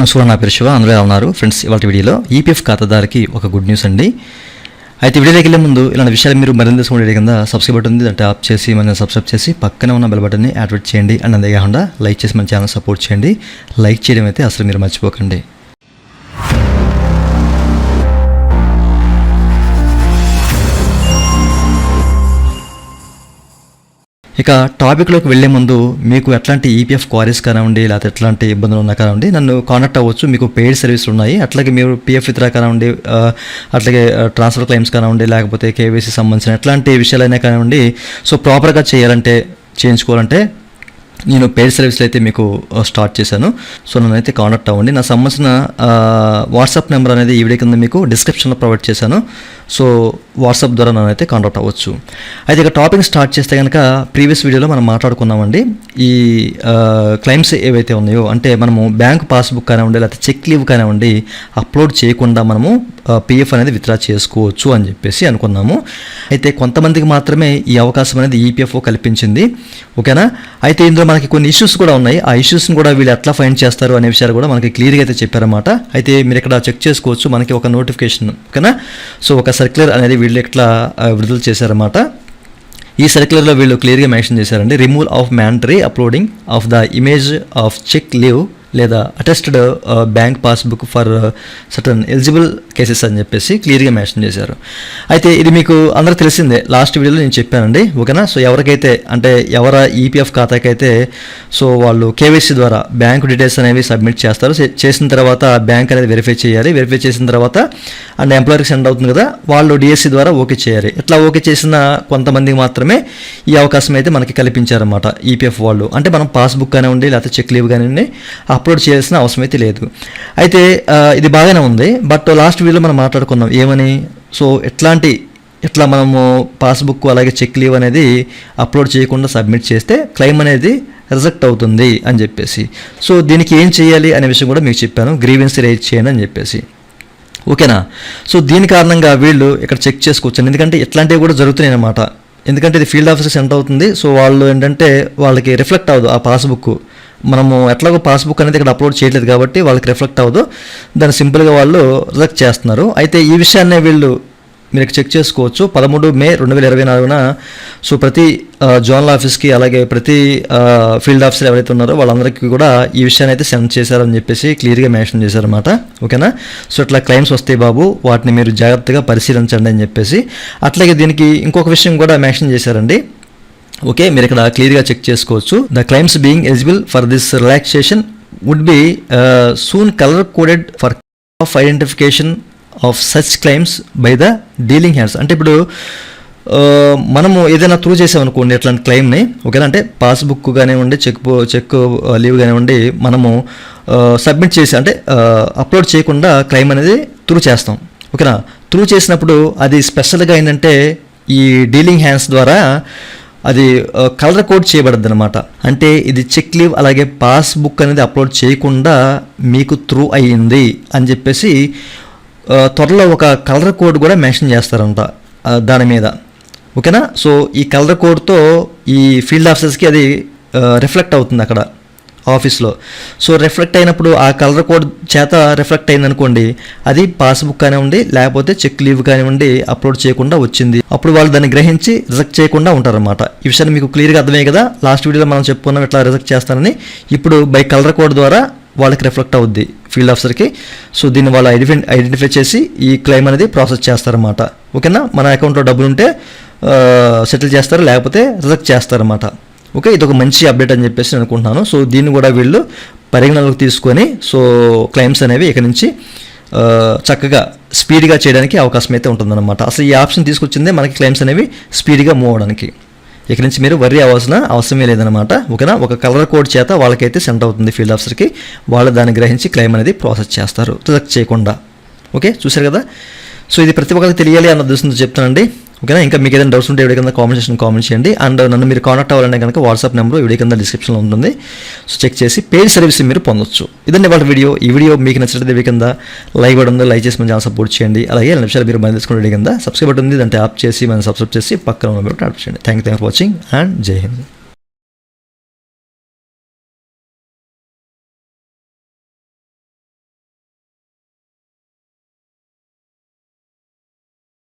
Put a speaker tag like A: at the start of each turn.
A: నమస్కారం నా పేరు శివ అందులో ఉన్నారు. ఫ్రెండ్స్ ఇవాళ వీడియోలో ఈపీఎఫ్ ఖాతాదారికి ఒక గుడ్ న్యూస్ అండి. అయితే వీడియోలోకి వెళ్ళే ముందు ఇలాంటి విషయాలు మీరు మరింత తెలుసుకునే కింద సబ్స్క్రైబ్ బటన్ ఉంది. దాన్ని ట్యాప్ చేసి మన సబ్స్క్రైబ్ చేసి పక్కనే ఉన్న బెల్ బటన్ని యాక్టివేట్ చేయండి. అండ్ అంతే కాకుండా లైక్ చేసి మన ఛానల్ సపోర్ట్ చేయండి. లైక్ చేయడం అయితే అసలు మీరు మర్చిపోకండి. ఇక టాపిక్లోకి వెళ్ళే ముందు మీకు ఎట్లాంటి ఈపీఎఫ్ క్వారీస్ కానివ్వండి లేకపోతే ఎట్లాంటి ఇబ్బందులు ఉన్నా కానివ్వండి నన్ను కాంటాక్ట్ అవ్వచ్చు. మీకు పెయిడ్ సర్వీసులు ఉన్నాయి. అట్లాగే మీరు పిఎఫ్ ఇతర కానివ్వండి అట్లాగే ట్రాన్స్ఫర్ క్లెయిమ్స్ కానివ్వండి లేకపోతే కేవీసీ సంబంధించిన ఎట్లాంటి విషయాలైనా కానివ్వండి. సో ప్రాపర్గా చేయాలంటే చేయించుకోవాలంటే నేను పెయిడ్ సర్వీస్లు అయితే మీకు స్టార్ట్ చేశాను. సో నన్ను అయితే కాంటాక్ట్ అవ్వండి. నా సంబంధించిన వాట్సాప్ నెంబర్ అనేది ఈ వీడియో కింద మీకు డిస్క్రిప్షన్లో ప్రొవైడ్ చేశాను. సో వాట్సాప్ ద్వారా నన్ను అయితే కాంటాక్ట్ అవ్వచ్చు. అయితే ఇక టాపిక్ స్టార్ట్ చేస్తే కనుక ప్రీవియస్ వీడియోలో మనం మాట్లాడుకున్నామండి. ఈ క్లైమ్స్ ఏవైతే ఉన్నాయో అంటే మనము బ్యాంక్ పాస్బుక్ కానివ్వండి లేకపోతే చెక్ లీవ్ కానివ్వండి అప్లోడ్ చేయకుండా మనము పిఎఫ్ అనేది విత్డ్రా చేసుకోవచ్చు అని చెప్పేసి అనుకున్నాము. అయితే కొంతమందికి మాత్రమే ఈ అవకాశం అనేది ఈపీఎఫ్ఓ కల్పించింది. ఓకేనా? అయితే ఇందులో మనకి కొన్ని ఇష్యూస్ కూడా ఉన్నాయి. ఆ ఇష్యూస్ని కూడా వీళ్ళు ఎట్లా ఫైండ్ చేస్తారు అనే విషయాలు కూడా మనకి క్లియర్గా అయితే చెప్పారన్నమాట. అయితే మీరు ఇక్కడ చెక్ చేసుకోవచ్చు. మనకి ఒక నోటిఫికేషన్ ఓకేనా? సో ఒక సర్క్యులర్ అనేది వీళ్ళు ఇట్లా విడుదల చేశారన్నమాట. ఈ సర్క్యులర్లో వీళ్ళు క్లియర్గా మెన్షన్ చేశారండి. Removal of mandatory uploading of the image of cheque leaf లేదా attested bank passbook for certain eligible cases అని చెప్పేసి క్లియర్గా మెన్షన్ చేశారు. అయితే ఇది మీకు అందరూ తెలిసిందే. లాస్ట్ వీడియోలో నేను చెప్పానండి. ఓకేనా? సో ఎవరికైతే అంటే ఎవర ఈపీఎఫ్ ఖాతాకైతే సో వాళ్ళు కేవైసీ ద్వారా బ్యాంక్ డీటెయిల్స్ అనేవి సబ్మిట్ చేస్తారు చేసిన తర్వాత బ్యాంక్ అనేది వెరిఫై చేయాలి. వెరిఫై చేసిన తర్వాత అండ్ ఎంప్లాయర్కి సెండ్ అవుతుంది కదా వాళ్ళు డిఎస్సి ద్వారా ఓకే చేయాలి. ఇట్లా ఓకే చేసిన కొంతమందికి మాత్రమే ఈ అవకాశం అయితే మనకి కల్పించారన్నమాట ఈపీఎఫ్ వాళ్ళు. అంటే మనం పాస్బుక్ కానివ్వండి లేకపోతే చెక్ లీవ్ కానివ్వండి అప్లోడ్ చేయాల్సిన అవసరం అయితే లేదు. అయితే ఇది బాగానే ఉంది. బట్ లాస్ట్ వీడియోలో మనం మాట్లాడుకున్నాం ఏమని? సో ఎట్లాంటి ఇట్లా మనము పాస్బుక్ అలాగే చెక్ లీవ్ అనేది అప్లోడ్ చేయకుండా సబ్మిట్ చేస్తే క్లెయిమ్ అనేది రిజెక్ట్ అవుతుంది అని చెప్పేసి. సో దీనికి ఏం చేయాలి అనే విషయం కూడా మీకు చెప్పాను. గ్రీవెన్స్ రేజ్ చేయండి అని చెప్పేసి. ఓకేనా? సో దీని కారణంగా వీళ్ళు ఇక్కడ చెక్ చేసుకోవచ్చు ఎందుకంటే ఇట్లాంటివి కూడా జరుగుతున్నాయి అన్నమాట. ఎందుకంటే ఇది ఫీల్డ్ ఆఫీసర్ సెంటర్ అవుతుంది. సో వాళ్ళు ఏంటంటే వాళ్ళకి రిఫ్లెక్ట్ అవ్వదు ఆ పాస్బుక్. మనము ఎట్లాగో పాస్బుక్ అనేది ఇక్కడ అప్లోడ్ చేయలేదు కాబట్టి వాళ్ళకి రిఫ్లెక్ట్ అవ్వదు. దాన్ని సింపుల్గా వాళ్ళు రిజెక్ట్ చేస్తున్నారు. అయితే ఈ విషయాన్నే వీళ్ళు మీరు చెక్ చేసుకోవచ్చు. పదమూడు మే రెండు వేల ఇరవై నాలుగున సో ప్రతి జోనల్ ఆఫీస్కి అలాగే ప్రతి ఫీల్డ్ ఆఫీసర్ ఎవరైతే ఉన్నారో వాళ్ళందరికీ కూడా ఈ విషయాన్ని అయితే సెండ్ చేశారని చెప్పేసి క్లియర్గా మెన్షన్ చేశారన్నమాట. ఓకేనా? సో ఇట్లా క్లైమ్స్ వస్తాయి బాబు. వాటిని మీరు జాగ్రత్తగా పరిశీలించండి అని చెప్పేసి. అట్లాగే దీనికి ఇంకొక విషయం కూడా మెన్షన్ చేశారండి. ఓకే మీరు ఇక్కడ క్లియర్గా చెక్ చేసుకోవచ్చు. The claims being eligible for this relaxation would be soon colour coded for of identification of such claims by the dealing hands అంటే ఇప్పుడు uh, మనము ఏదైనా త్రూ చేసామనుకోండి ఇట్లాంటి క్లెయిమ్ని ఓకేనా అంటే పాస్బుక్ కానివ్వండి చెక్ చెక్ లీవ్ కానివ్వండి మనము uh, సబ్మిట్ చేసి అంటే uh, అప్లోడ్ చేయకుండా క్లెయిమ్ అనేది త్రూ చేస్తాం. ఓకేనా త్రూ చేసినప్పుడు అది స్పెషల్గా ఏంటంటే ఈ డీలింగ్ హ్యాండ్స్ ద్వారా అది కలర్ కోడ్ చేయబడద్దు అనమాట అంటే ఇది చెక్ లీవ్ అలాగే పాస్బుక్ అనేది అప్లోడ్ చేయకుండా మీకు త్రూ అయ్యింది అని చెప్పేసి త్వరలో ఒక కలర్ కోడ్ కూడా మెన్షన్ చేస్తారంట దాని మీద. ఓకేనా? సో ఈ కలర్ కోడ్తో ఈ ఫీల్డ్ ఆఫీసర్స్కి అది రిఫ్లెక్ట్ అవుతుంది అక్కడ. ఆఫీస్లో. సో రిఫ్లెక్ట్ అయినప్పుడు ఆ కలర్ కోడ్ చేత రిఫ్లెక్ట్ అయిందనుకోండి అది పాస్బుక్ కానివ్వండి లేకపోతే చెక్ లీవ్ కానివ్వండి అప్లోడ్ చేయకుండా వచ్చింది. అప్పుడు వాళ్ళు దాన్ని గ్రహించి రిజెక్ట్ చేయకుండా ఉంటారన్నమాట. ఈ విషయాన్ని మీకు క్లియర్గా అర్థమయ్యే కదా లాస్ట్ వీడియోలో మనం చెప్పుకున్నాం ఇట్లా రిజెక్ట్ చేస్తానని. ఇప్పుడు బై కలర్ కోడ్ ద్వారా వాళ్ళకి రిఫ్లెక్ట్ అవుద్ది ఫీల్డ్ ఆఫీసర్కి. సో దీన్ని వాళ్ళు ఐడెంటిఫై ఐడెంటిఫై చేసి ఈ క్లెయిమ్ అనేది ప్రాసెస్ చేస్తారన్నమాట. ఓకేనా? మన అకౌంట్లో డబ్బులు ఉంటే సెటిల్ చేస్తారు లేకపోతే రిజెక్ట్ చేస్తారన్నమాట. ఓకే ఇది ఒక మంచి అప్డేట్ అని చెప్పేసి నేను అనుకుంటున్నాను. సో దీన్ని కూడా వీళ్ళు పరిగణలోకి తీసుకొని సో క్లెయిమ్స్ అనేవి ఇక నుంచి చక్కగా స్పీడ్గా చేయడానికి అవకాశం అయితే ఉంటుందన్నమాట. అసలు ఈ ఆప్షన్ తీసుకొచ్చిందే మనకి క్లెయిమ్స్ అనేవి స్పీడ్గా మూవ్ అవడానికి ఇక నుంచి మీరు వర్రీ అవ్వాల్సిన అవసరమే లేదనమాట ఓకేనా? ఒక కలర్ కోడ్ చేత వాళ్ళకైతే సెండ్ అవుతుంది ఫీల్డ్ ఆఫీసర్కి. వాళ్ళు దాన్ని గ్రహించి క్లెయిమ్ అనేది ప్రాసెస్ చేస్తారు. రిజెక్ట్ చేయకుండా. ఓకే చూశారు కదా? సో ఇది ప్రతి ఒక్కరికి తెలియాలి అన్న ఉద్దేశంతో చెప్తానండి. ఓకేనా? ఇంకా మీకు ఏదైనా డౌట్స్ ఉంటే వీడియో కింద కామెంట్ సెక్షన్ కామెంట్ చేయండి. అండ్ నన్ను మీరు కాంటాక్ట్ అవ్వాలంటే కనుక వాట్సాప్ నెంబర్ వీడియో కింద డిస్క్రిప్షన్లో ఉంటుంది. సో చెక్ చేసి పేజ్ సర్వీస్ మీరు పొందొచ్చు. ఇదండి వాళ్ళ వీడియో ఈ వీడియో మీకు నచ్చినట్టు వీడియో కింద లైక్ బటన్ ఉంది. లైక్ చేసి మన ఛానల్ సపోర్ట్ చేయండి. అలాగే రెండు నిమిషాలు మీరు బంద్ తీసుకునే వీడియో కింద సబ్స్క్రైబ్ బటన్ ఉంది. దాంట్లో యాప్ చేసి మనం సబ్స్క్రైబ్ చేసి పక్కన ఉన్న ట్యాప్ చేయండి. Thank you thank for watching and Jai Hind